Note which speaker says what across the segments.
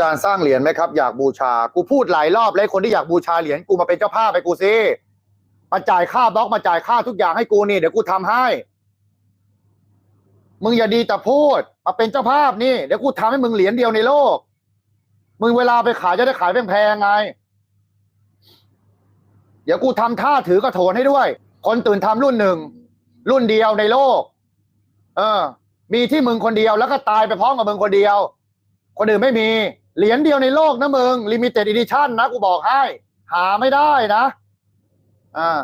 Speaker 1: จารย์สร้างเหรียญไหมครับอยากบูชา กูพูดหลายรอบเลยคนที่อยากบูชาเหรียญกูมาเป็นเจ้าภาพไปกูสิมาจ่ายค่าบล็อกมาจ่ายค่าทุกอย่างให้กูนี่เดี๋ยวกูทำให้ มึงอย่าดีแต่พูด มาเป็นเจ้าภาพนี่เดี๋ยวกูทำให้มึงเหรียญเดียวในโลก มึงเวลาไปขายจะได้ขายแพงๆไง เดี๋ยวกูทำท่าถือกระโถนให้ด้วย คนตื่นทำรุ่นหนึ่งรุ่นเดียวในโลก เออ มีที่มึงคนเดียวแล้วก็ตายไปพร้อมกับมึงคนเดียว คนอื่นไม่มี เหรียญเดียวในโลกนะมึงลิมิเต็ดอีดิชั่นนะกูบอกให้ หาไม่ได้นะ อ่า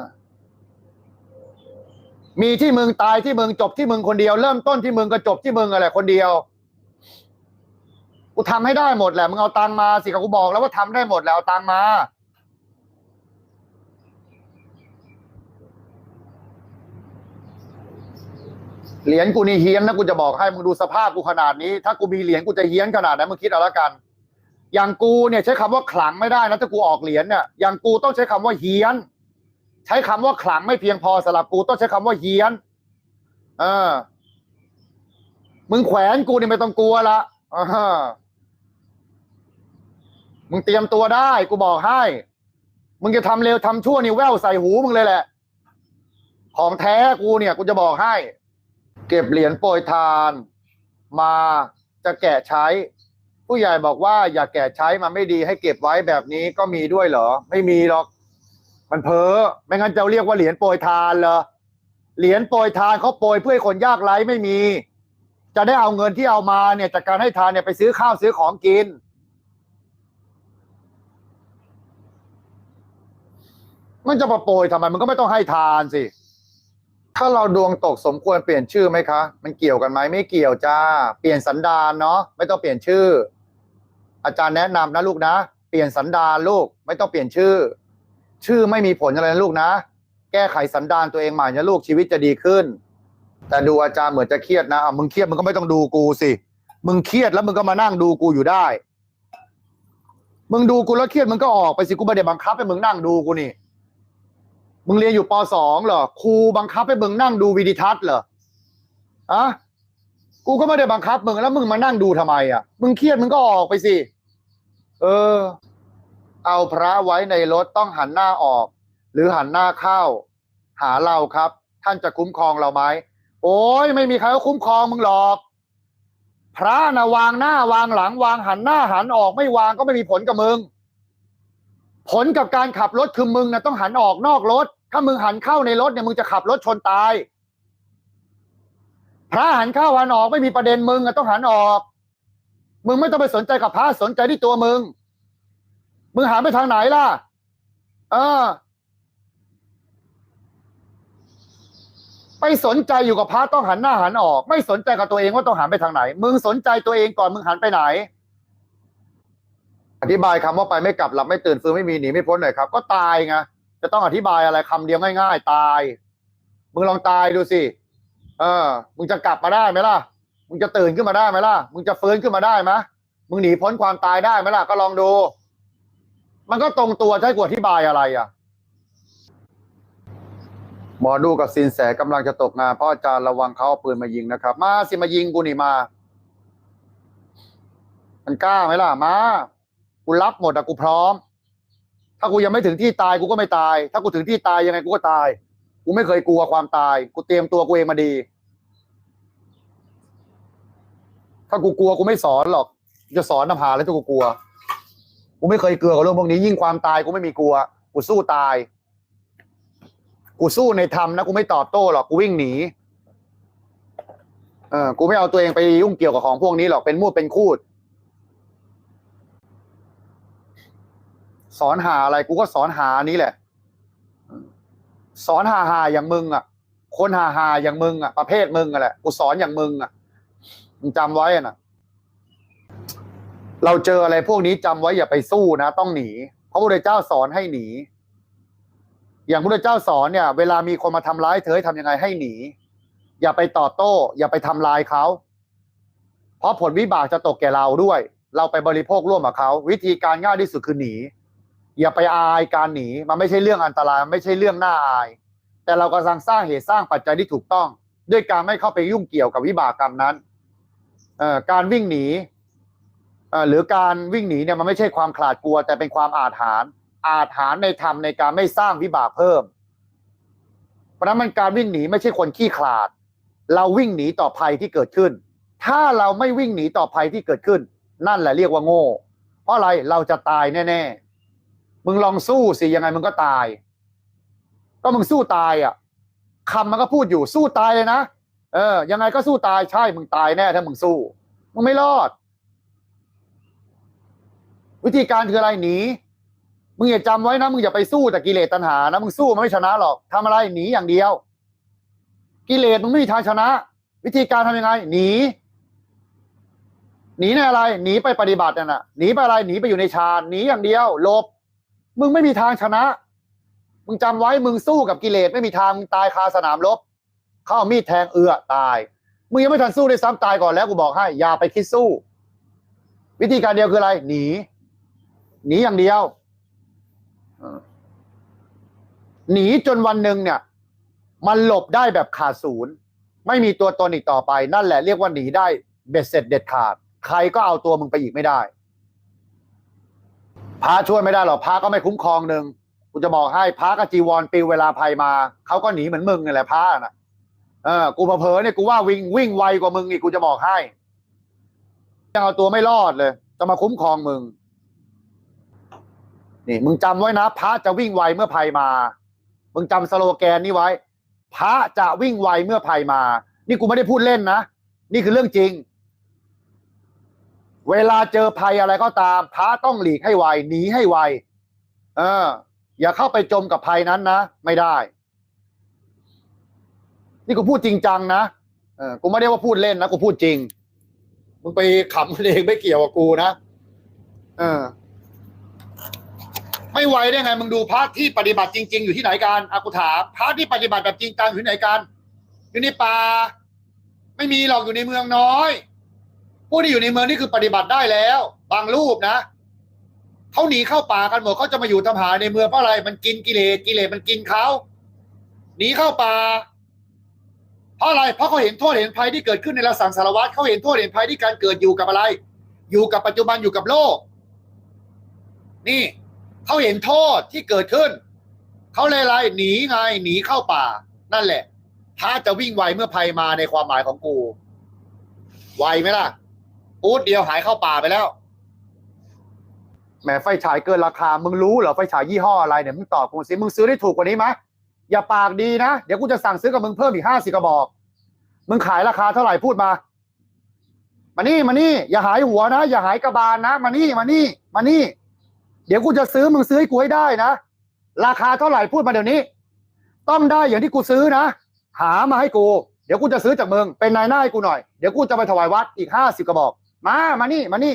Speaker 1: มีที่มึงตายที่มึงจบที่มึงคนเดียว เริ่มต้นที่มึงก็จบที่มึงอะไรคนเดียวกูทำให้ได้หมดแหละมึงเอาตังมาสิกูบอกแล้วว่าทำได้หมดแล้วเอาตังมาเหรียญกูนี่เฮี้ยนนะกูจะบอกให้มึงดูสภาพกูขนาดนี้ ถ้ากูมีเหรียญกูจะเฮี้ยนขนาดไหนมึงคิดเอาละกัน อย่างกูเนี่ยใช้คำว่าขลังไม่ได้นะถ้ากูออกเหรียญเนี่ยอย่างกูต้องใช้คำว่าเฮี้ยน ใช้คำว่าขลังไม่เพียงพอสำหรับกูต้องใช้คำว่าเฮี้ยนเออมึงแขวนกูนี่ไม่ต้องกลัวละอ่ามึงเตรียมตัวได้ กูบอกให้ มึงจะทำเร็วทำชั่วนี่แววใส่หูมึงเลยแหละ ของแท้กูเนี่ย กูจะบอกให้ เก็บเหรียญโปรยทาน มาจะแกะใช้ ผู้ใหญ่บอกว่าอย่าแกะใช้มันไม่ดีให้เก็บไว้แบบนี้ก็มีด้วยเหรอ ไม่มีหรอก มันเพ้อไม่งั้นจะเรียกว่าเหรียญโปรยทานเหรอเหรียญโปรยทานเขาโปรยเพื่อคนยากไร้ไม่มี จะได้เอาเงินที่เอามาเนี่ยจากการให้ทานเนี่ยไปซื้อข้าวซื้อของกิน มันจะมาโปรยทำไมมันก็ไม่ต้องให้ทานสิ ถ้าเราดวงตกสมควรเปลี่ยนชื่อไหมคะ มันเกี่ยวกันไหมไม่เกี่ยวจ้า เปลี่ยนสันดานเนาะไม่ต้องเปลี่ยนชื่อ อาจารย์แนะนำนะลูกนะ เปลี่ยนสันดานลูกไม่ต้องเปลี่ยนชื่อ ชื่อไม่มีผลอะไรนะลูกนะ แก้ไขสันดานตัวเองใหม่นะลูกชีวิตจะดีขึ้น แต่ดูอาจารย์เหมือนจะเครียดนะอะมึงเครียดมึงก็ไม่ต้องดูกูสิมึงเครียดแล้วมึงก็มานั่งดูกูอยู่ได้ มึงดูกูแล้วเครียดมึงก็ออกไปสิกูไม่ได้บังคับให้มึงนั่งดูกูนี่ มึงเรียนอยู่ปสองเหรอครูบังคับให้มึงนั่งดูวิดีทัศน์เหรออะกูก็ไม่ได้บังคับมึงแล้วมึงมานั่งดูทำไมอะ มึงเครียดมึงก็ออกไปสิ เออ เอาพระไว้ในรถต้องหันหน้าออก หรือหันหน้าเข้า หาเราครับ ท่านจะคุ้มครองเราไหมโอ้ยไม่มีใครคุ้มครองมึงหรอก พระนะวางหน้าวางหลัง วางหันหน้าหันออกไม่วางก็ไม่มีผลกับมึง ผลกับการขับรถคือมึงนะต้องหันออกนอกรถ ถ้ามึงหันเข้าในรถเนี่ยมึงจะขับรถชนตาย พระหันเข้าหันออกไม่มีประเด็นมึงอะต้องหันออก มึงไม่ต้องไปสนใจกับพระสนใจที่ตัวมึง มึงหันไปทางไหนล่ะ เออ ไปสนใจอยู่กับพระต้องหันหน้าหันออก ไม่สนใจกับตัวเองว่าต้องหันไปทางไหน มึงสนใจตัวเองก่อนมึงหันไปไหน อธิบายคำว่าไปไม่กลับหลับไม่ตื่นฟื้นไม่มีหนีไม่พ้นหน่อยครับ ก็ตายไงจะต้องอธิบายอะไรคำเดียวง่าย ๆ ตาย มึงลองตายดูสิ เออ มึงจะกลับมาได้ไหมล่ะ มึงจะตื่นขึ้นมาได้ไหมล่ะ มึงจะฟื้นขึ้นมาได้ไหมมึงหนีพ้นความตายได้ไหมล่ะ ก็ลองดู มันก็ตรงตัวใช่กว่าอธิบายอะไรอะ หมอดูกับสินแสกำลังจะตกงานพราะอาจารย์ระวังเขาเอาปืนมายิงนะครับ มาสิมายิงกูนี่มา มันกล้าไหมล่ะ มา กูรับหมดอะกูพร้อม ถ้ากูยังไม่ถึงที่ตายกูก็ไม่ตาย ถ้ากูถึงที่ตายยังไงกูก็ตาย กูไม่เคยกลัวความตาย กูเตรียมตัวกูเองมาดี ถ้ากูกลัวกูไม่สอนหรอกจะสอนนำหาแล้วถ้ากูกลัว กูไม่เคยเกลัวกับเรื่องพวกนี้ ยิ่งความตายกูไม่มีกลัว กูสู้ตาย กูสู้ในธรรมนะกูไม่ตอบโต้หรอกกูวิ่งหนีเออกูไม่เอาตัวเองไปยุ่งเกี่ยวกับของพวกนี้หรอกเป็นมูดเป็นคูด สอนหาอะไร กูก็สอนหานี้แหละ สอนหาหาอย่างมึง อะ คนหาหาอย่างมึงอะประเภทมึงอะแหละกูสอนอย่างมึงอะ มึงจำไว้นะเราเจออะไรพวกนี้จำไว้อย่าไปสู้นะต้องหนีเพราะพระพุทธเจ้าสอนให้หนี อย่างพระพุทธเจ้าสอนเนี่ย เวลามีคนมาทำร้ายเธอให้ทำยังไงให้หนี อย่าไปตอบโต้ อย่าไปทำลายเขาเพราะผลวิบากจะตกแก่เราด้วย เราไปบริโภคร่วมกับเขาวิธีการง่ายที่สุดคือหนี อย่าไปอายการหนีมันไม่ใช่เรื่องอันตราย ไม่ใช่เรื่องน่าอาย แต่เรากำลังสร้างเหตุสร้างปัจจัยที่ถูกต้อง ด้วยการไม่เข้าไปยุ่งเกี่ยวกับวิบากกรรมนั้น การวิ่งหนีหรือการวิ่งหนีเนี่ยมันไม่ใช่ความขลาดกลัว แต่เป็นความอาถรรพ์อาถรรพ์ในธรรมในการไม่สร้างวิบากเพิ่ม เพราะฉะนั้นมันการวิ่งหนีไม่ใช่คนขี้ขลาด เราวิ่งหนีต่อภัยที่เกิดขึ้น ถ้าเราไม่วิ่งหนีต่อภัยที่เกิดขึ้น นั่นแหละเรียกว่าโง่ เพราะอะไรเราจะตายแน่ๆมึงลองสู้สิยังไงมึงก็ตาย ก็มึงสู้ตายอะคำมันก็พูดอยู่สู้ตายเลยนะ เออ ยังไงก็สู้ตายใช่มึงตายแน่ถ้ามึงสู้ มึงไม่รอด วิธีการคืออะไรหนีมึงอย่าจำไว้นะมึงอย่าไปสู้แต่กิเลสตัณหานะมึงสู้มันไม่ชนะหรอกทำอะไรหนีอย่างเดียว กิเลสมึงไม่มีทางชนะ วิธีการทำยังไง หนีหนีในอะไรหนีไปปฏิบัติน่นน่ะหนีไปอะไรหนีไปอยู่ในฌานหนีอย่างเดียวหลบ มึงไม่มีทางชนะ มึงจำไว้มึงสู้กับกิเลสไม่มีทางมึงตายคาสนามรบ เข้าเอามีดแทงเอือตายมึงยังไม่ทันสู้ด้วยซ้ำตายก่อนแล้วกูบอกให้อย่าไปคิดสู้ วิธีการเดียวคืออะไร หนี หนีอย่างเดียวหนีจนวันหนึ่งเนี่ย มันหลบได้แบบขาดศูนย์ ไม่มีตัวตนอีกต่อไป นั่นแหละเรียกว่าหนีได้เบ็ดเสร็จเด็ดขาด ใครก็เอาตัวมึงไปอีกไม่ได้พระช่วยไม่ได้หรอกพระก็ไม่คุ้มครองหนึ่งกูจะบอกให้พระกับจีวรปิวเวลาภัยมาเขาก็หนีเหมือนมึงนี่แหละพระน่ะ เออกูเผลอเนี่ยกูว่าวิ่งวิ่งไวกว่ามึงอีกกูจะบอกให้ยังเอาตัวไม่รอดเลย จะมาคุ้มครองมึง นี่มึงจำไว้นะพระจะวิ่งไวเมื่อภัยมา มึงจำสโลแกนนี้ไว้ พระจะวิ่งไวเมื่อภัยมา นี่กูไม่ได้พูดเล่นนะ นี่คือเรื่องจริง เวลาเจอภัยอะไรก็ตาม พระต้องหลีกให้ไวหนีให้ไว เออ อย่าเข้าไปจมกับภัยนั้นนะ ไม่ได้ นี่กูพูดจริงจังนะเออกูไม่ได้ว่าพูดเล่นนะกูพูดจริงมึงไปขำเองไม่เกี่ยวกับกูนะเออ ไม่ไหวได้ไงมึงดูพระที่ปฏิบัติจริง ๆ อยู่ที่ไหนกันอากูถามพระที่ปฏิบัติแบบจริงจังอยู่ที่ไหนกันอยู่ในป่าไม่มีหรอกอยู่ในเมืองน้อยผู้ที่อยู่ในเมืองนี่คือปฏิบัติได้แล้ว บางรูปนะเขาหนีเข้าป่ากันหมดเขาจะมาอยู่ทำหาในเมืองเพราะอะไร มันกินกิเลสกิเลสมันกินเขาหนีเข้าป่า เพราะอะไร เพราะเขาเห็นโทษเห็นภัยที่เกิดขึ้นในระสังสารวัตรเขาเห็นโทษเห็นภัยที่การเกิดอยู่กับอะไร อยู่กับปัจจุบันอยู่กับโลก นี่เขาเห็นโทษที่เกิดขึ้นเขาเลยอะไรหนีไงหนีเข้าป่า นั่นแหละถ้าจะวิ่งไวเมื่อภัยมาในความหมายของกู ไวไหมล่ะปูดเดียวหายเข้าป่าไปแล้วแหมไฟฉายเกินราคา มึงรู้เหรอไฟฉายยี่ห้ออะไรเนี่ยมึงตอบกูสิมึงซื้อได้ถูกกว่านี้ไหม อย่าปากดีนะ เดี๋ยวกูจะสั่งซื้อกับมึงเพิ่มอีกห้าสิกระบอก มึงขายราคาเท่าไหร่พูดมา มานี่มานี่ อย่าหายหัวนะ อย่าหายกระบาลนะ มานี่มานี่ มานี่ เดี๋ยวกูจะซื้อมึงซื้อให้กูให้ได้นะ ราคาเท่าไหร่พูดมาเดี๋ยวนี้ ต้องได้อย่างที่กูซื้อนะ หามาให้กู เดี๋ยวกูจะซื้อจากมึงเป็นนายหน้าให้กูหน่อย เดี๋ยวกูจะไปถวายวัดอีกห้าสิบกระบอก มา มานี่ มานี่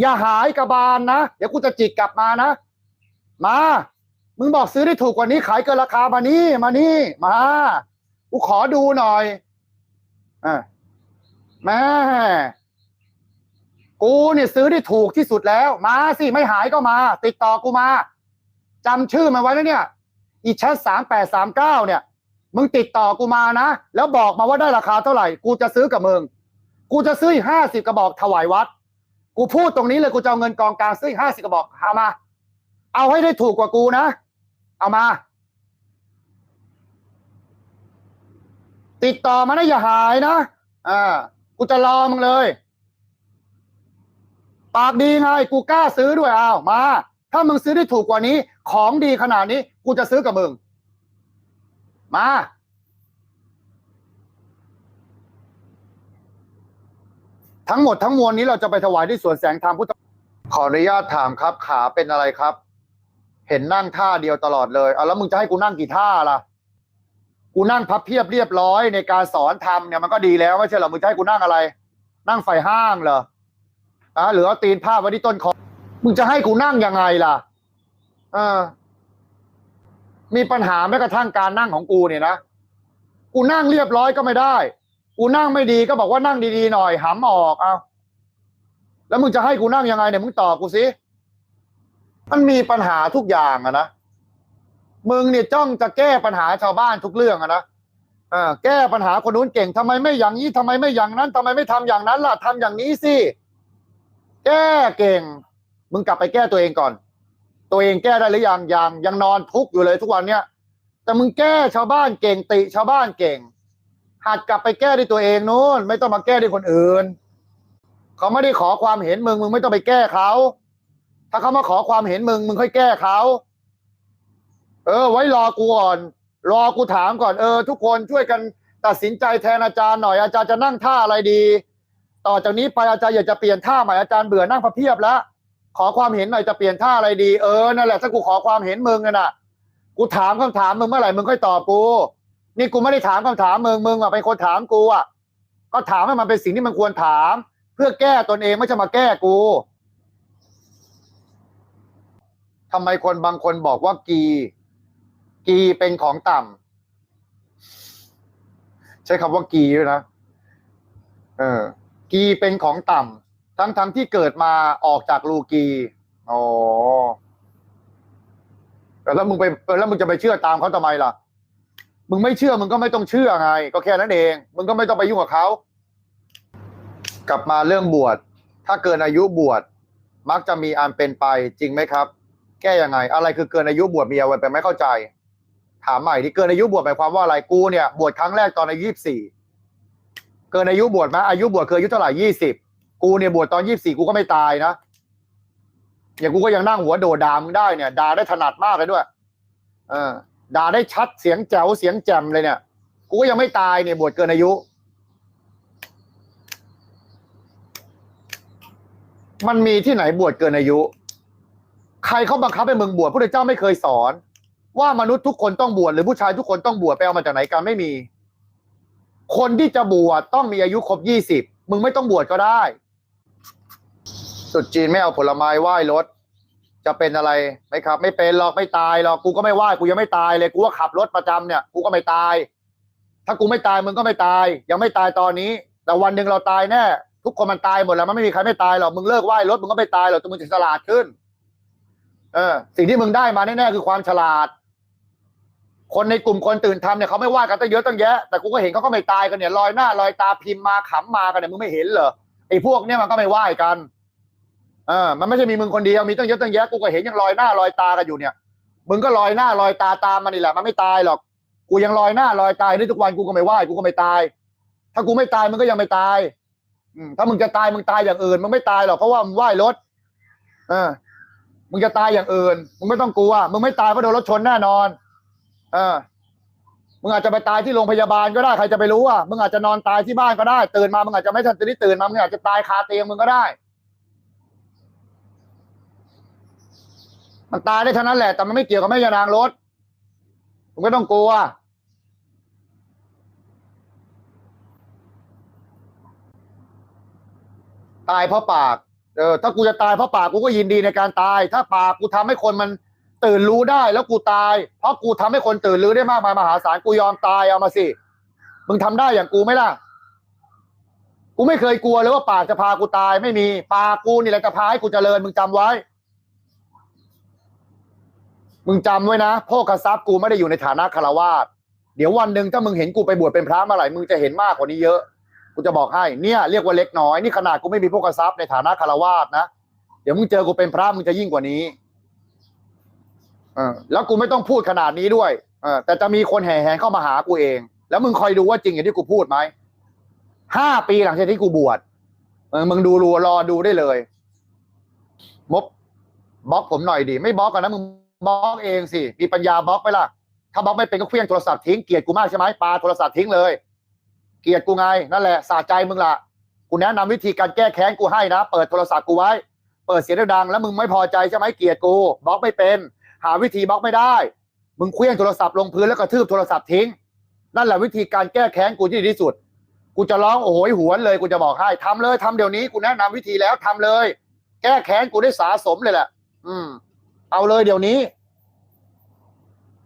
Speaker 1: อย่าหายกระบาลนะ เดี๋ยวกูจะจิกกลับมานะ มา มึงบอกซื้อได้ถูกกว่านี้ ขายเกินราคามานี่มานี่มากูขอดูหน่อยอ่าแม่กูเนี่ยซื้อได้ถูกที่สุดแล้ว มาสิไม่หายก็มา ติดต่อกูมาจำชื่อมันไว้แล้วเนี่ย อีแชทสามแปดสามเก้าเนี่ย มึงติดต่อกูมานะ แล้วบอกมาว่าได้ราคาเท่าไหร่ กูจะซื้อกับมึง กูจะซื้ออีกห้าสิบกระบอกถวายวัด กูพูดตรงนี้เลยกูจะเอาเงินกองกลางซื้ออีกห้าสิบกระบอกเอามา เอาให้ได้ถูกกว่ากูนะ เอามา ติดต่อมานะอย่าหายนะอ่ากูจะรอมึงเลย ปากดีไง กูกล้าซื้อด้วยอ้าวมา ถ้ามึงซื้อได้ถูกกว่านี้ ของดีขนาดนี้ กูจะซื้อกับมึง มาทั้งหมดทั้งมวลนี้เราจะไปถวายที่สวนแสงธรรมพุทธ ขออนุญาตถามครับ ขาเป็นอะไรครับ เห็นนั่งท่าเดียวตลอดเลยเอาแล้วมึงจะให้กูนั่งกี่ท่าล่ะ กูนั่งพับเพียบเรียบร้อยในการสอนทำเนี่ยมันก็ดีแล้วไม่ใช่เหรอมึงจะให้กูนั่งอะไร นั่งไฟห้างเหรออะหรือเอาตีนผ้าไว้ที่ต้นคอมึงจะให้กูนั่งยังไงล่ะเออมีปัญหาแม้กระทั่งการนั่งของกูเนี่ยนะกูนั่งเรียบร้อยก็ไม่ได้ กูนั่งไม่ดีก็บอกว่านั่งดีๆหน่อยหำออกเอาแล้วมึงจะให้กูนั่งยังไงเนี่ยมึงตอบกูสิ มันมีปัญหาทุกอย่างอะนะมึงเนี่ยจ้องจะแก้ปัญหาชาวบ้านทุกเรื่องอะนะอแก้ปัญหาคนนู้นเก่งทำไมไม่อย่างนี้ทำไมไม่อย่างนั้นทำไมไม่ทำอย่างนั้นล่ะทำอย่างนี้สิแก้เก่ง มึงกลับไปแก้ตัวเองก่อน ตัวเองแก้ได้หรือยังยังยังนอนทุกข์อยู่เลยทุกวันเนี้ยแต่มึงแก้ชาวบ้านเก่งติชาวบ้านเก่ง หัดกลับไปแก้ด้วยตัวเองนู้นไม่ต้องมาแก้ด้วยคนอื่น เขาไม่ได้ขอความเห็นมึงมึงไม่ต้องไปแก้เขา ถ้าเขามาขอความเห็นมึง มึงค่อยแก้เขาเออ ไว้รอกูก่อน รอกูถามก่อนเออ ทุกคนช่วยกันตัดสินใจแทนอาจารย์หน่อยอาจารย์จะนั่งท่าอะไรดี ต่อจากนี้ไปอาจารย์อยากจะเปลี่ยนท่าใหม่อาจารย์เบื่อนั่งพับเพียบแล้วขอความเห็นหน่อยจะเปลี่ยนท่าอะไรดีเออนั่นแหละถ้ากูขอความเห็นมึงน่ะ กูถามคำถามมึงเมื่อไหร่มึงค่อยตอบกู นี่กูไม่ได้ถามคำถามมึงมึงอะเป็นคนถามกูอะก็ถามให้มันเป็นสิ่งที่มันควรถาม เพื่อแก้ตนเองไม่ใช่มาแก้กู ทำไมคนบางคนบอกว่ากี กีเป็นของต่ำใช้คำว่ากีด้วยนะเออ กีเป็นของต่ำทั้งทั้งที่เกิดมาออกจากลูกีอ๋อแล้วมึงไปแล้วมึงจะไปเชื่อตามเขาทำไมล่ะ มึงไม่เชื่อมึงก็ไม่ต้องเชื่อไง ก็แค่นั้นเอง มึงก็ไม่ต้องไปยุ่งกับเขากลับมาเรื่องบวช ถ้าเกินอายุบวชมักจะมีอันเป็นไปจริงไหมครับ แก้ยังไง อะไรคือเกินอายุบวชมีอะไรไปไม่เข้าใจ ถามใหม่ที่เกินอายุบวชหมายความว่าอะไรกูเนี่ยบวชครั้งแรกตอนอายุยี่สี่เกินอายุบวชไหมอายุบวชเคือายุเท่าไหร่ยี่สิบกูเนี่ยบวชตอนยี่สี่กูก็ไม่ตายนะอย่างกูก็ยังนั่งหัวโดดดามึงได้เนี่ยด่าได้ถนัดมากเลยด้วย เออด่าได้ชัดเสียงแจ๋วเสียงแจ่มเลยเนี่ย กูก็ยังไม่ตายเนี่ยบวชเกินอายุ มันมีที่ไหนบวชเกินอายุ ใครเขาบังคับให้มึงบวชพระเจ้าไม่เคยสอน ว่ามนุษย์ทุกคนต้องบวชหรือผู้ชายทุกคนต้องบวชไปเอามาจากไหนกันไม่มี คนที่จะบวชต้องมีอายุครบยี่สิบมึงไม่ต้องบวชก็ได้ตรุดจีนไม่เอาผลไม้ไหว้รถ จะเป็นอะไรไหมครับ ไม่เป็นหรอกไม่ตายหรอกกูก็ไม่ไหว้กูยังไม่ตายเลยกูก็ขับรถประจำเนี่ยกูก็ไม่ตาย ถ้ากูไม่ตายมึงก็ไม่ตาย ยังไม่ตายตอนนี้ แต่วันหนึ่งเราตายแน่ทุกคนมันตายหมดแล้วมันไม่มีใครไม่ตายหรอกมึงเลิกไหว้รถมึงก็ไม่ตายหรอกแต่มึงจะฉลาดขึ้น เออ สิ่งที่มึงได้มาแน่ๆคือความฉลาด คนในกลุ่มคนตื่นทำเนี่ยเขาไม่ว่ากันตั้งเยอะตั้งแยะแต่กูก็เห็นเขาก็ไม่ตายกันเนี่ยลอยหน้าลอยตาพิมพ์มาขำมากันเนี่ยมึงไม่เห็นเหรอไอ้พวกเนี่ยมันก็ไม่ไหวกันเออมันไม่ใช่มีมึงคนเดียวมีตั้งเยอะตั้งแยะกูก็เห็นยังลอยหน้าลอยตากันอยู่เนี่ยมึงก็ลอยหน้าลอยตาตามมันนี่แหละมันไม่ตายหรอก กูยังลอยหน้าลอยตายนี่ทุกวันกูก็ไม่ไหวกูก็ไม่ตาย ถ้ากูไม่ตายมึงก็ยังไม่ตาย อืมถ้ามึงจะตายมึงตายอย่างอื่นมึงไม่ตายหรอกเพราะว่ามึงไหวรถ เออ มึงจะตายอย่างอื่น มึงไม่ต้องกลัว มึงไม่ตายเพราะโดนรถชนแน่นอน เออ มึงอาจจะไปตายที่โรงพยาบาลก็ได้ ใครจะไปรู้อะ มึงอาจจะนอนตายที่บ้านก็ได้ ตื่นมา มึงอาจจะไม่ทันได้ตื่นมา มึงอาจจะตายคาเตียงมึงก็ได้ มันตายได้เท่านั้นแหละ แต่มันไม่เกี่ยวกับแม่ยานางรถ มึงไม่ต้องกลัว ตายเพราะปาก เออถ้ากูจะตายเพราะปากกูก็ยินดีในการตาย ถ้าปากกูทำให้คนมันตื่นรู้ได้แล้วกูตาย เพราะกูทำให้คนตื่นรู้ได้มากมายมหาศาลกูยอมตายเอามาสิมึงทำได้อย่างกูไหมล่ะ กูไม่เคยกลัวเลยว่าปากจะพากูตายไม่มีปากกูนี่แหละจะพาให้กูเจริญมึงจำไว้ มึงจำไว้นะพ่อกรัพย์กูไม่ได้อยู่ในฐานะคารวาสเดี๋ยววันหนึ่งถ้ามึงเห็นกูไปบวชเป็นพระเมื่อไหร่มึงจะเห็นมากกว่านี้เยอะ กูจะบอกให้เนี่ยเรียกว่าเล็กน้อยนี่ขนาดกูไม่มีพวกทรัพย์ในฐานะคารวาสนะเดี๋ยวมึงเจอกูเป็นพระมึงจะยิ่งกว่านี้เออแล้วกูไม่ต้องพูดขนาดนี้ด้วยเออแต่จะมีคนแห่แหนเข้ามาหากูเอง แล้วมึงคอยดูว่าจริงอย่างที่กูพูดไหมห้าปีหลังจากที่กูบวชเออมึงดูรูรอดูได้เลย มบบล็อกผมหน่อยดิไม่บล็อกกันนะมึงบล็อกเองสิมีปัญญาบล็อกไหมล่ะถ้าบล็อกไม่เป็นก็เคลี้ยงโทรศัพท์ทิ้งเกลียดกูมากใช่ไหมปาโทรศัพท์ทิ้งเลย เกลียดกูไงนั่นแหละสะใจมึงละกูแนะนำวิธีการแก้แค้นกูให้นะ เปิดโทรศัพท์กูไว้ เปิดเสียงดังๆแล้วมึงไม่พอใจใช่ไหมเกลียดกูบล็อกไม่เป็น หาวิธีบล็อกไม่ได้ มึงเคลี้ยงโทรศัพท์ลงพื้นแล้วกระทืบโทรศัพท์ทิ้ง นั่นแหละวิธีการแก้แค้นกูที่ดีที่สุด กูจะร้องโอ้โหยหวนเลยกูจะบอกให้ทำเลยทำเดี๋ยวนี้กูแนะนำวิธีแล้วทำเลย แก้แค้นกูได้สาสมเลยแหละ อืม เอาเลยเดี๋ยวนี้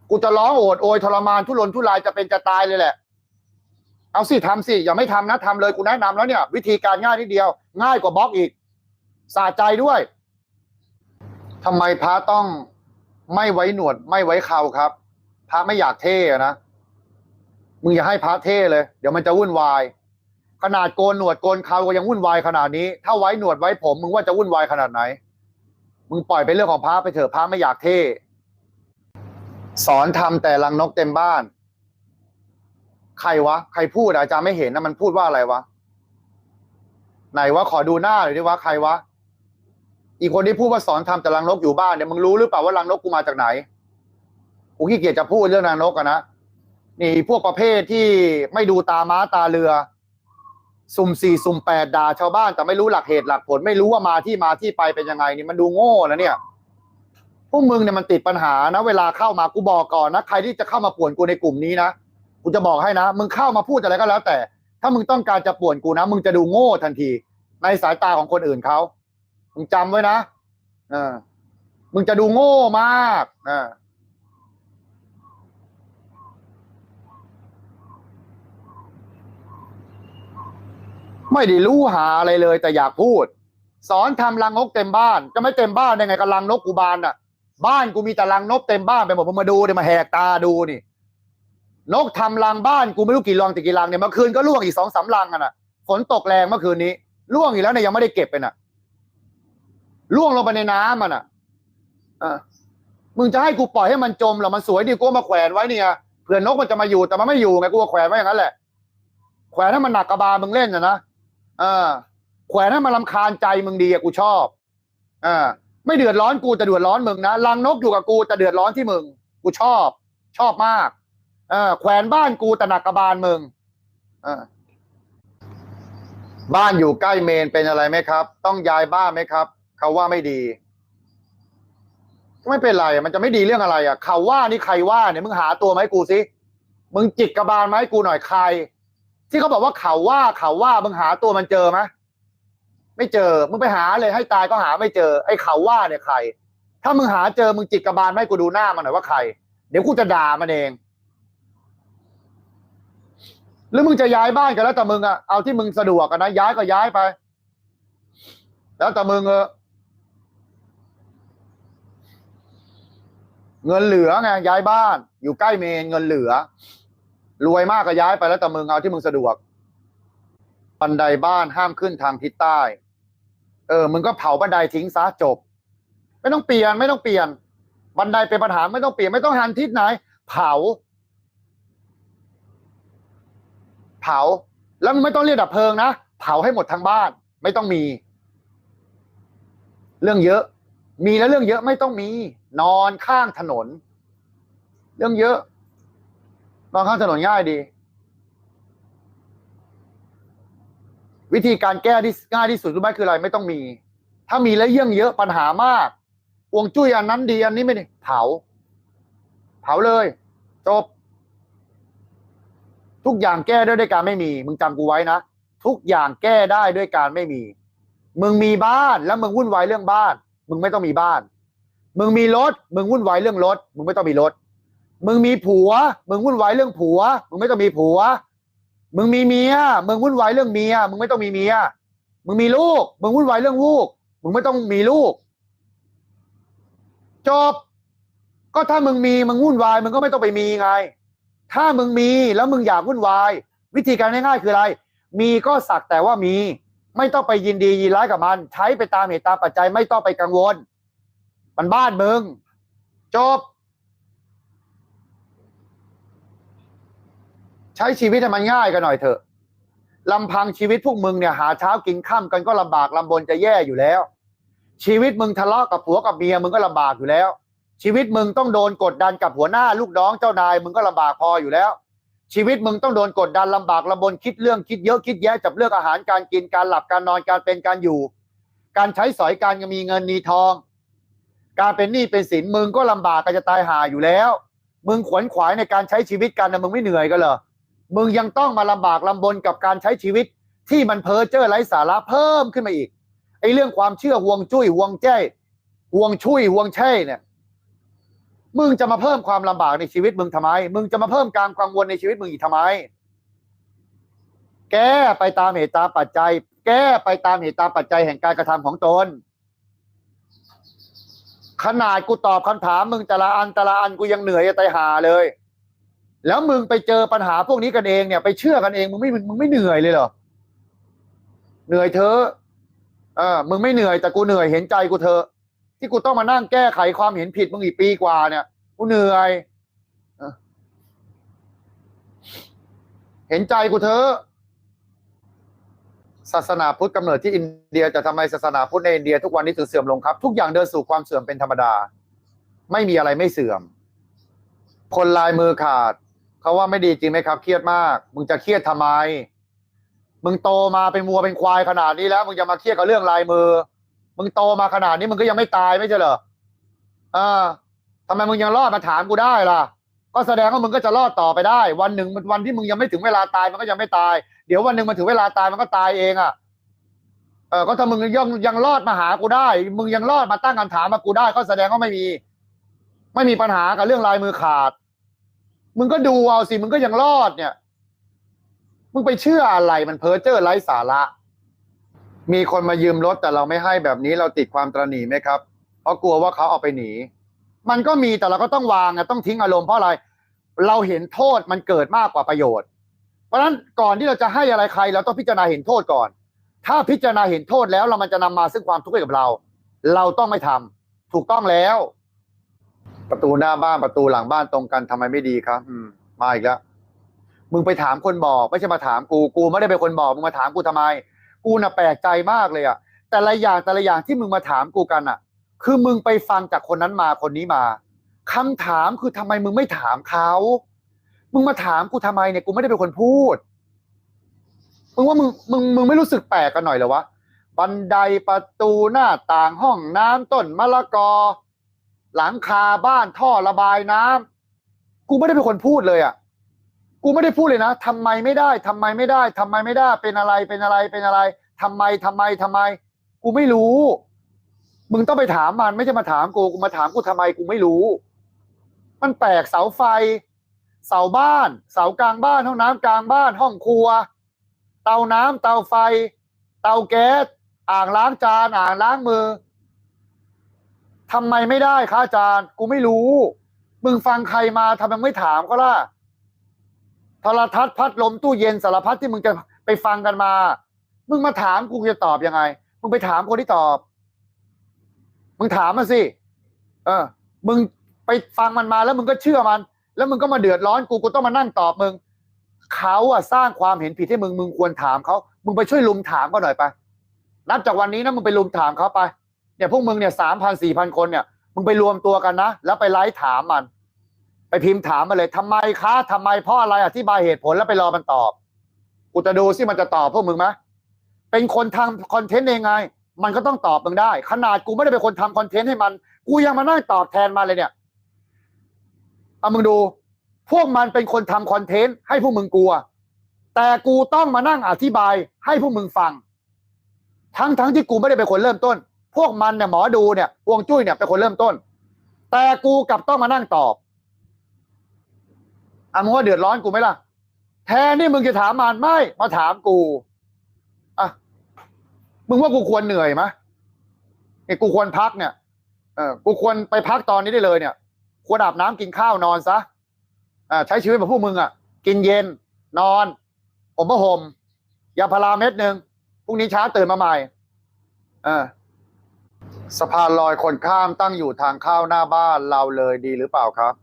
Speaker 1: กูจะร้องโอดโอยทรมานทุรนทุรายจะเป็นจะตายเลยแหละ เอาสิทำสิอย่าไม่ทำนะทำเลยกูแนะนำแล้วเนี่ย วิธีการง่ายนิดเดียว ง่ายกว่าบล็อกอีกสาใจด้วยทำไมพระต้องไม่ไว้หนวด ไม่ไว้เข่าครับ พระไม่อยากเท่นะมึงอย่าให้พระเท่เลย เดี๋ยวมันจะวุ่นวาย ขนาดโกนหนวดโกนเข่าก็ยังวุ่นวายขนาดนี้ ถ้าไว้หนวดไว้ผมมึงว่าจะวุ่นวายขนาดไหน มึงปล่อยเป็นเรื่องของพระไปเถอะพระไม่อยากเท่สอนทำแต่ลังนกเต็มบ้าน ใครวะ ใครพูดอาจารย์ไม่เห็นนะมันพูดว่าอะไรวะ ไหนวะขอดูหน้าหน่อยดิวะใครวะ อีกคนที่พูดว่าสอนทำแต่ลังนกอยู่บ้านเนี่ยมึงรู้หรือเปล่าว่าลังนกกูมาจากไหนกูขี้เกียจจะพูดเรื่องนางนกอะนะนี่พวกประเภทที่ไม่ดูตาม้าตาเรือ สุ่มสี่สุ่มแปดด่าชาวบ้านแต่ไม่รู้หลักเหตุหลักผล ไม่รู้ว่ามาที่มาที่ไปเป็นยังไงนี่มันดูโง่นะเนี่ยพวกมึงเนี่ยมันติดปัญหานะ เวลาเข้ามากูบอกก่อนนะ ใครที่จะเข้ามาป่วนกูในกลุ่มนี้นะ กูจะบอกให้นะ มึงเข้ามาพูดอะไรก็แล้วแต่ ถ้ามึงต้องการจะป่วนกูนะ มึงจะดูโง่ทันที ในสายตาของคนอื่นเขามึงจำไว้นะเออมึงจะดูโง่มากอ่าไม่ได้รู้หาอะไรเลย แต่อยากพูด สอนทำรังนกเต็มบ้าน จะไม่เต็มบ้านได้ไงกับรังนกกูบานอะ บ้านกูมีแต่รังนกเต็มบ้านไปหมดมึงมาดูเดี๋ยวมาแหกตาดูนี่ นกทำรังบ้านกูไม่รู้กี่รังแต่กี่รังเนี่ยเมื่อคืนก็ล่วงอีกสองสามรังอะนะฝนตกแรงเมื่อคืนนี้ล่วงอีกแล้วเนี่ยยังไม่ได้เก็บไปน่ะล่วงลงไปในน้ำมันอะมึงจะให้กูปล่อยให้มันจมหรอมันสวยดีกูมาแขวนไว้เนี่ยเผื่อนกมันจะมาอยู่แต่มันไม่อยู่ไงกูก็แขวนไว้อย่างนั้นแหละ แขวนให้มันหนักกระบามึงเล่นนะนะเออ แขวนให้มันลำคาญใจมึงดีอะกูชอบเออไม่เดือดร้อนกูแต่เดือดร้อนมึงนะรังนกอยู่กับกูแต่เดือดร้อนที่มึง กูชอบ ชอบมาก เออแขวนบ้านกูต่หนักกระบาลมึงเออบ้านอยู่ใกล้เมนเป็นอะไรไหมครับ ต้องย้ายบ้านไหมครับเขาว่าไม่ดีไม่เป็นไร มันจะไม่ดีเรื่องอะไรอะเขาว่านี่ใครว่าเนี่ยมึงหาตัวมาให้กูสิมึงจิกกระบาลมให้กูหน่อยใคร ที่เขาบอกว่าเขาว่าเขาว่ามึงหาตัวมันเจอไหมไม่เจอ มึงไปหาเลยให้ตายก็หาไม่เจอ ไอ้เขาว่าเนี่ยใคร ถ้ามึงหาเจอมึงจิกกระบาลมให้กูดูหน้ามันหน่อยว่าใคร เดี๋ยวกูจะด่ามันเอง รือมึงจะย้ายบ้านกันแล้วแต่มึงอะเอาที่มึงสะดวกกันนะย้ายก็ย้ายไป แล้วแต่มึงเออเงินเหลือไงย้ายบ้าน อยู่ใกล้เมนเงินเหลือ รวยมากก็ย้ายไปแล้วแต่มึงเอาที่มึงสะดวกบันไดบ้านห้ามขึ้นทางทิศใต้ เออ มึงก็เผาบันไดทิ้งซะจบ ไม่ต้องเปลี่ยน ไม่ต้องเปลี่ยน บันไดเป็นปัญหาไม่ต้องเปลี่ยนไม่ต้องหันทิศไหน เผา เผา แล้วไม่ต้องเรียกดับเพลิงนะ เผาให้หมดทั้งบ้าน ไม่ต้องมี เรื่องเยอะ มีแล้วเรื่องเยอะไม่ต้องมี นอนข้างถนน เรื่องเยอะ นอนข้างถนนง่ายดี วิธีการแก้ที่ง่ายที่สุดรู้ไหมคืออะไร ไม่ต้องมี ถ้ามีแล้วเยื่องเยอะปัญหามากวงจุ้ยอันนั้นดีอันนี้ไม่ดีเผา เผาเลย จบ ทุกอย่างแก้ได้ด้วยการไม่มี มึงจำกูไว้นะ ทุกอย่างแก้ได้ด้วยการไม่มี มึงมีบ้านแล้วมึงวุ่นวายเรื่องบ้าน มึงไม่ต้องมีบ้าน มึงมีรถ มึงวุ่นวายเรื่องรถ มึงไม่ต้องมีรถ มึงมีผัว มึงวุ่นวายเรื่องผัว มึงไม่ต้องมีผัว มึงมีเมีย มึงวุ่นวายเรื่องเมีย มึงไม่ต้องมีเมีย มึงมีลูก มึงวุ่นวายเรื่องลูก มึงไม่ต้องมีลูก จบ ก็ถ้ามึงมี มึงวุ่นวาย มึงก็ไม่ต้องไปมีไง ถ้ามึงมีแล้วมึงอยากวุ่นวาย วิธีการง่ายๆคืออะไร มีก็สักแต่ว่ามี ไม่ต้องไปยินดียินร้ายกับมัน ใช้ไปตามเหตุตามปัจจัยไม่ต้องไปกังวล มันบ้านมึง จบ ใช้ชีวิตให้มันง่ายกันหน่อยเถอะลำพังชีวิตพวกมึงเนี่ยหาเช้ากินข้ามกันก็ลำบากลำบนจะแย่อยู่แล้ว ชีวิตมึงทะเลาะกับผัวกับเมียมึงก็ลำบากอยู่แล้ว ชีวิตมึงต้องโดนกดดันกับหัวหน้าลูกน้องเจ้านายมึงก็ลำบากพออยู่แล้ว ชีวิตมึงต้องโดนกดดันลำบากลำบนคิดเรื่องคิดเยอะคิดแยะจับเรื่องอาหารการกินการหลับการนอนการเป็นการอยู่ การใช้สอยการมีเงินมีทอง การเป็นหนี้เป็นสินมึงก็ลำบากก็จะตายหาอยู่แล้ว มึงขวนขวายในการใช้ชีวิตกันนะมึงไม่เหนื่อยกันเหรอมึงยังต้องมาลำบากลำบนกับการใช้ชีวิตที่มันเพ้อเจ้อไร้สาระเพิ่มขึ้นมาอีกไอ้เรื่องความเชื่อห่วงจุ้ยห่วงแจ้ห่วงชุยห่วงแช่เนี่ย มึงจะมาเพิ่มความลำบากในชีวิตมึงทำไม มึงจะมาเพิ่มการกังวลในชีวิตมึงอีกทำไม แก้ไปตามเหตุตามปัจจัย แก้ไปตามเหตุตามปัจจัยแห่งการกระทำของตน ขนาดกูตอบคำถาม มึงแต่ละอันแต่ละอันกูยังเหนื่อยจะตายหาเลย แล้วมึงไปเจอปัญหาพวกนี้กันเองเนี่ย ไปเชื่อกันเองมึงไม่มึงไม่เหนื่อยเลยเหรอเหนื่อยเธอเออมึงไม่เหนื่อยแต่กูเหนื่อยเห็นใจกูเถอ ที่กูต้องมานั่งแก้ไขความเห็นผิดมึงอีกปีกว่าเนี่ยกูเหนื่อยเอเห็นใจกูเถอะศาสนาพุทธกำเนิดที่อินเดียแต่ทำไมศาสนาพุทธในอินเดียทุกวันนี้ถึงเสื่อมลงครับ ทุกอย่างเดินสู่ความเสื่อมเป็นธรรมดา ไม่มีอะไรไม่เสื่อม คนลายมือขาดเขาว่าไม่ดีจริงไหมครับ เครียดมาก มึงจะเครียดทำไม มึงโตมาเป็นวัวเป็นควายขนาดนี้แล้ว มึงจะมาเครียดกับเรื่องลายมือ มึงโตมาขนาดนี้มึงก็ยังไม่ตายไม่ใช่เหรออ่าทำไมมึงยังรอดมาถามกูได้ล่ะ ก็แสดงว่ามึงก็จะรอดต่อไปได้ วันหนึ่งวันที่มึงยังไม่ถึงเวลาตายมันก็ยังไม่ตาย เดี๋ยววันหนึ่งมันถึงเวลาตายมันก็ตายเองอะเออก็ถ้ามึงยังยังรอดมาหากูได้ มึงยังรอดมาตั้งคำถามมากูได้ ก็แสดงว่าไม่มี ไม่มีปัญหากับเรื่องลายมือขาด มึงก็ดูเอาสิมึงก็ยังรอดเนี่ย มึงไปเชื่ออะไรมันเพ้อเจ้อไร้สาระ มีคนมายืมรถแต่เราไม่ให้แบบนี้เราติดความตระหนีไหมครับ เพราะกลัวว่าเขาเอาไปหนี มันก็มีแต่เราก็ต้องวางอะต้องทิ้งอารมณ์เพราะอะไร เราเห็นโทษมันเกิดมากกว่าประโยชน์ เพราะฉะนั้นก่อนที่เราจะให้อะไรใคร เราต้องพิจารณาเห็นโทษก่อน ถ้าพิจารณาเห็นโทษแล้วเรามันจะนำมาซึ่งความทุกข์ให้กับเรา เราต้องไม่ทำถูกต้องแล้ว ประตูหน้าบ้านประตูหลังบ้านตรงกันทำไมไม่ดีครับ อืม มาอีกแล้วมึงไปถามคนบอกไม่ใช่มาถามกูกูไม่ได้เป็นคนบอกมึงมาถามกูทำไม กูน่ะแปลกใจมากเลยอะแต่ละอย่างแต่ละอย่างที่มึงมาถามกูกันอะคือมึงไปฟังจากคนนั้นมาคนนี้มาคำถามคือทำไมมึงไม่ถามเขามึงมาถามกูทำไมเนี่ยกูไม่ได้เป็นคนพูดมึงว่ามึงมึงมึงไม่รู้สึกแปลกกันหน่อยเหรอวะบันไดประตูหน้าต่างห้องน้ำต้นมะละกอ หลังคาบ้านท่อระบายน้ำกูไม่ได้เป็นคนพูดเลยอะ กูไม่ได้พูดเลยนะทำไมไม่ได้ทำไมไม่ได้ทำไมไม่ได้ เป็นอะไร เป็นอะไร เป็นอะไรทำไมทำไมทำไม กูไม่รู้ มึงต้องไปถามมัน ไม่ใช่มาถามกู กูมาถามกูทำไมกูไม่รู้ มันแปลกเสาไฟ เสาบ้าน เสากลางบ้าน ห้องน้ำกลางบ้าน ห้องครัว เตาน้ำเตาไฟ เตาแก๊ส อ่างล้างจาน อ่างล้างมือทำไมไม่ได้คะอาจารย์ กูไม่รู้ มึงฟังใครมาทำไมไม่ถามก็ล่ะ ทรทัศน์พัดลมตู้เย็นสารพัดที่มึงจะไปฟังกันมา มึงมาถามกูจะตอบยังไง มึงไปถามคนที่ตอบ มึงถามมาสิ เออ มึงไปฟังมันมาแล้วมึงก็เชื่อมัน แล้วมึงก็มาเดือดร้อนกูกูต้องมานั่งตอบมึงเขาอะสร้างความเห็นผิดให้มึง มึงควรถามเขา มึงไปช่วยลุมถามเขาหน่อยไป นับจากวันนี้นะมึงไปลุมถามเขาไป เนี่ยพวกมึงเนี่ยสามพันสี่พันคนเนี่ย มึงไปรวมตัวกันนะ แล้วไปไลฟ์ถามมัน พิมพ์ถามมาเลยทำไมคะทำไมเพราะอะไรอธิบายเหตุผลแล้วไปรอมันตอบกูจะดูซิมันจะตอบพวกมึงไหมเป็นคนทำคอนเทนต์ยังไง มันก็ต้องตอบมึงได้ ขนาดกูไม่ได้เป็นคนทำคอนเทนต์ให้มัน กูยังมานั่งตอบแทนมันเลยเนี่ยเอามึงดู พวกมันเป็นคนทำคอนเทนต์ให้พวกมึงกลัว แต่กูต้องมานั่งอธิบายให้พวกมึงฟัง ทั้งทั้งที่กูไม่ได้เป็นคนเริ่มต้น พวกมันเนี่ยหมอดูเนี่ยฮวงจุ้ยเนี่ยเป็นคนเริ่มต้น แต่กูกลับต้องมานั่งตอบ อะมึงว่าเดือดร้อนกูไหมล่ะ แทนที่มึงจะถามมันไม่ มาถามกูอะมึงว่ากูควรเหนื่อยไหมไอ้กูควรพักเนี่ยเออกูควรไปพักตอนนี้ได้เลยเนี่ย ควรอาบน้ำกินข้าวนอนซะอ่าใช้ชีวิตแบบพวกมึงอะ กินเย็น นอนผมผ้าห่มยาพาราเม็ดหนึ่งพรุ่งนี้เช้าตื่นมาใหม่เออสะพานลอยคนข้ามตั้งอยู่ทางเข้าหน้าบ้านเราเลยดีหรือเปล่าครับ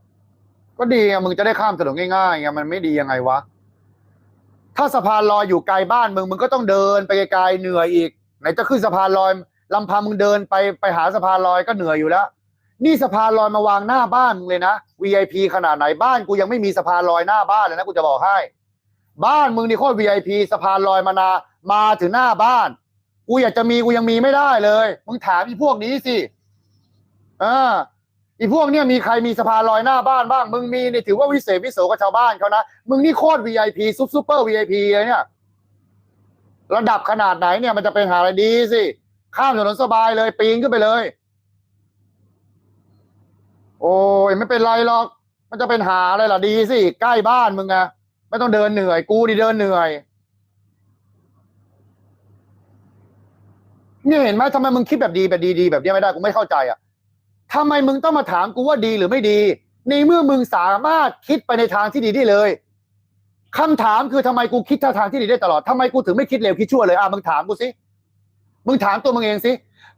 Speaker 1: ก็ดีอะมึงจะได้ข้ามถนนง่ายๆไงมันไม่ดียังไงวะ ถ้าสะพานลอยอยู่ไกลบ้านมึงมึงก็ต้องเดินไปไกลๆเหนื่อยอีก ไหนจะขึ้นสะพานลอยลำพังมึงเดินไปไปหาสะพานลอยก็เหนื่อยอยู่แล้ว นี่สะพานลอยมาวางหน้าบ้านมึงเลยนะ VIP ขนาดไหนบ้านกูยังไม่มีสะพานลอยหน้าบ้านเลยนะกูจะบอกให้ บ้านมึงนี่โคตร VIP สะพานลอยมานามาถึงหน้าบ้าน กูอยากจะมีกูยังมีไม่ได้เลย มึงถามอีพวกนี้สิอ่า อีพวกเนี้ยมีใครมีสะพานลอยหน้าบ้านบ้าง มึงมีเนี่ยถือว่าวิเศษวิโสกับชาวบ้านเขานะ มึงนี่โคตร VIP ซุปซูเปอร์ VIP เลยเนี่ย ระดับขนาดไหนเนี่ยมันจะเป็นหาอะไรดีสิ ข้ามถนนสบายเลย ปีนขึ้นไปเลย โอ้ยไม่เป็นไรหรอก มันจะเป็นหาอะไรล่ะดีสิ ใกล้บ้านมึงไงไม่ต้องเดินเหนื่อย กูดิเดินเหนื่อยนี่เห็นไหมทำไมมึงคิดแบบดีแบบดีๆแบบนี้ไม่ได้กูไม่เข้าใจอะ ทำไมมึงต้องมาถามกูว่าดีหรือไม่ดี ในเมื่อมึงสามารถคิดไปในทางที่ดีได้เลยคำถามคือทำไมกูคิดท่าทางที่ดีได้ตลอดทำไมกูถึงไม่คิดเร็วคิดชั่วเลยอะมึงถามกูสิมึงถามตัวมึงเองสิ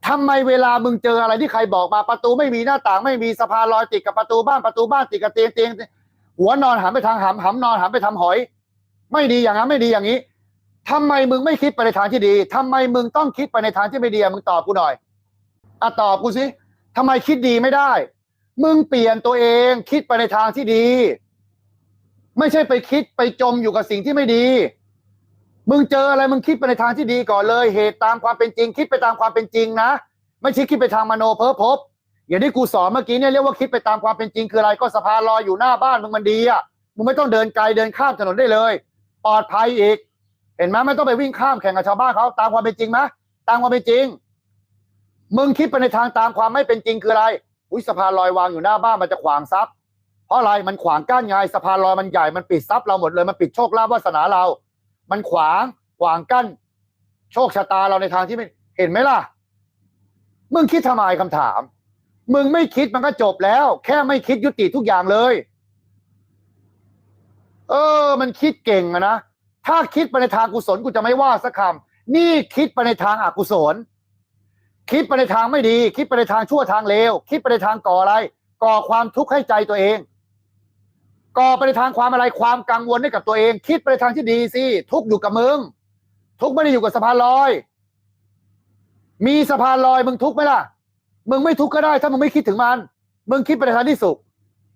Speaker 1: ทำไมเวลามึงเจออะไรที่ใครบอกมาประตูไม่มีหน้าต่าง ไม่มีสะพานลอยติดกับประตูบ้านประตูบ้านติดกับเตียงเตียงหัวนอนหันไปทางหำหำนอนหันไปทำหอย ไม่ดีอย่างนั้นไม่ดีอย่างนี้ทำไมมึงไม่คิดไปในทางที่ดีทำไมมึงต้องคิดไปในทางที่ไม่ดีมึงตอบกูหน่อยอะตอบกูสิ ทำไมคิดดีไม่ได้ มึงเปลี่ยนตัวเองคิดไปในทางที่ดี ไม่ใช่ไปคิดไปจมอยู่กับสิ่งที่ไม่ดี มึงเจออะไรมึงคิดไปในทางที่ดีก่อนเลย เหตุตามความเป็นจริง คิดไปตามความเป็นจริงนะ ไม่ใช่คิดไปทางมโนเพ้อพบอย่างที่กูสอนเมื่อกี้เนี่ยเรียกว่าคิดไปตามความเป็นจริงคืออะไรก็สะพานลอยอยู่หน้าบ้านมึงมันดีอะมึงไม่ต้องเดินไกลเดินข้ามถนนได้เลยปลอดภัยอีก เห็นไหมไม่ต้องไปวิ่งข้ามแข่งกับชาวบ้านเขาตามความเป็นจริงไหมตามความเป็นจริง มึงคิดไปในทางตามความไม่เป็นจริงคืออะไร อุ้ยสะพานลอยวางอยู่หน้าบ้านมันจะขวางทรัพย์ เพราะอะไรมันขวางกั้นไงสะพานลอยมันใหญ่มันปิดทรัพย์เราหมดเลยมันปิดโชคลาภวาสนาเรา มันขวางขวางกั้น โชคชะตาเราในทางที่ไม่เห็นไหมล่ะ มึงคิดทำไมคำถาม มึงไม่คิดมันก็จบแล้ว แค่ไม่คิดยุติทุกอย่างเลย เออ มันคิดเก่งอะนะถ้าคิดไปในทางกุศลกูจะไม่ว่าสักคำนี่คิดไปในทางอกุศล คิดไปในทางไม่ดี คิดไปในทางชั่วทางเลว คิดไปในทางก่ออะไร ก่อความทุกข์ให้ใจตัวเอง ก่อไปในทางความอะไรความกังวลให้กับตัวเอง คิดไปในทางที่ดีสิทุกอยู่กับมึง ทุกไม่ได้อยู่กับสะพานลอย มีสะพานลอยมึงทุกไหมล่ะ มึงไม่ทุกก็ได้ ถ้ามึงไม่คิดถึงมัน มึงคิดไปในทางที่สุข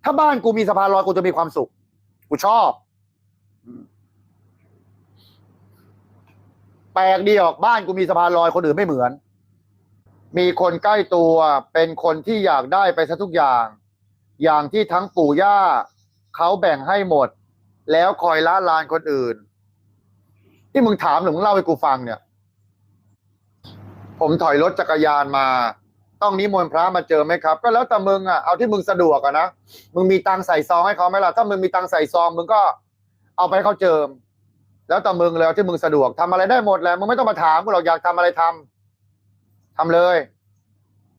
Speaker 1: ถ้าบ้านกูมีสะพานลอยกูจะมีความสุข กูชอบแปลกดีออกบ้านกูมีสะพานลอยคนอื่นไม่เหมือน มีคนใกล้ตัวเป็นคนที่อยากได้ไปซะทุกอย่าง อย่างที่ทั้งปู่ย่าเขาแบ่งให้หมด แล้วคอยละลานคนอื่น ที่มึงถามหรือมึงเล่าให้กูฟังเนี่ย ผมถอยรถจักรยานมา ต้องนิมนต์พระมาเจอไหมครับ ก็แล้วแต่มึงอะเอาที่มึงสะดวกอะนะมึงมีตังใส่ซองให้เขาไหมล่ะถ้ามึงมีตังใส่ซองมึงก็เอาไปให้เขาเจิม แล้วแต่มึงเลยเอาที่มึงสะดวกทำอะไรได้หมดแหละมึงไม่ต้องมาถามกูหรอกอยากทำอะไรทำ ทำเลย